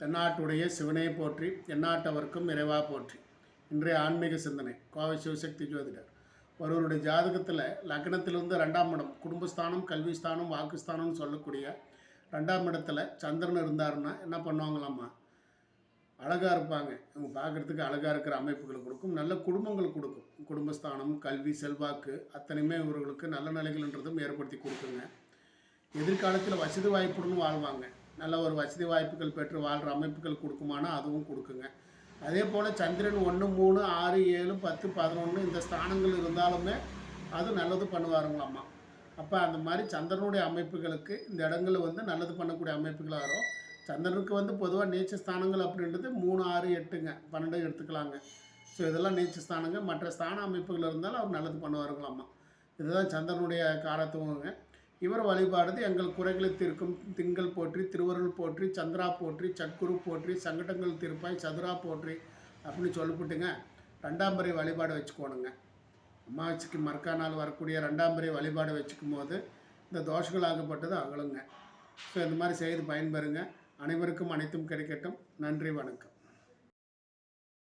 தென்னாட்டுடைய சிவனை போற்றி எந்நாட்டவர்க்கும் இறைவா போற்றி. இன்றைய ஆன்மீக சிந்தனை கோவை சிவசக்தி ஜோதிடர். ஒருவருடைய ஜாதகத்தில் லக்னத்திலிருந்து ரெண்டாம் இடம் குடும்பஸ்தானம் கல்விஸ்தானம் வாக்குஸ்தானம்னு சொல்லக்கூடிய ரெண்டாம் இடத்துல சந்திரன் இருந்தாருன்னா என்ன பண்ணுவாங்களாம்மா? அழகாக இருப்பாங்க. இவங்க பார்க்குறதுக்கு அழகாக இருக்கிற அமைப்புகள் கொடுக்கும் நல்ல குடும்பங்கள் கொடுக்கும். குடும்பஸ்தானம் கல்வி செல்வாக்கு அத்தனையுமே இவர்களுக்கு நல்ல நிலைகள்ன்றதும் ஏற்படுத்தி கொடுக்குங்க. எதிர்காலத்தில் வசதி வாய்ப்புடன் வாழ்வாங்க. நல்ல ஒரு வசதி வாய்ப்புகள் பெற்று வாழ்கிற அமைப்புகள் கொடுக்குமானா அதுவும் கொடுக்குங்க. அதே போல் சந்திரன் ஒன்று மூணு ஆறு ஏழு பத்து பதினொன்று இந்த ஸ்தானங்கள் இருந்தாலுமே அது நல்லது பண்ணுவாருங்களாம்மா அப்போ அந்த மாதிரி சந்திரனுடைய அமைப்புகளுக்கு இந்த இடங்கள் வந்து நல்லது பண்ணக்கூடிய அமைப்புகளாக வரும். சந்திரனுக்கு வந்து பொதுவாக நீச்ச ஸ்தானங்கள் அப்படின்றது மூணு ஆறு எட்டுங்க. பன்னெண்டு எடுத்துக்கலாங்க. ஸோ இதெல்லாம் நீச்ச ஸ்தானங்கள் மற்ற ஸ்தான அமைப்புகள் இருந்தாலும் அவர் நல்லது பண்ணுவாருங்களாம்மா இதுதான் சந்திரனுடைய காரத்துவங்க. இவர் வழிபாடுது எங்கள் குறைகளை தீர்க்கும். திங்கள் போற்றி திருவருள் போற்றி சந்திரா போற்றி சக்குரு போற்றி சங்கடங்கள் தீர்ப்பாய் சதுரா போற்றி அப்படின்னு சொல்லிவிட்டுங்க ரெண்டாம் பிறை வழிபாடு வச்சுக்கோணுங்க. அமாவாசைக்கு மறக்கா நாள் வரக்கூடிய ரெண்டாம் பிறை வழிபாடு வச்சுக்கும் போது இந்த தோஷங்கள் ஆகப்பட்டது அகலுங்க. ஸோ இந்த மாதிரி செய்து பயன்பெறுங்க. அனைவருக்கும் அனைத்தும் கிடைக்கட்டும். நன்றி வணக்கம்.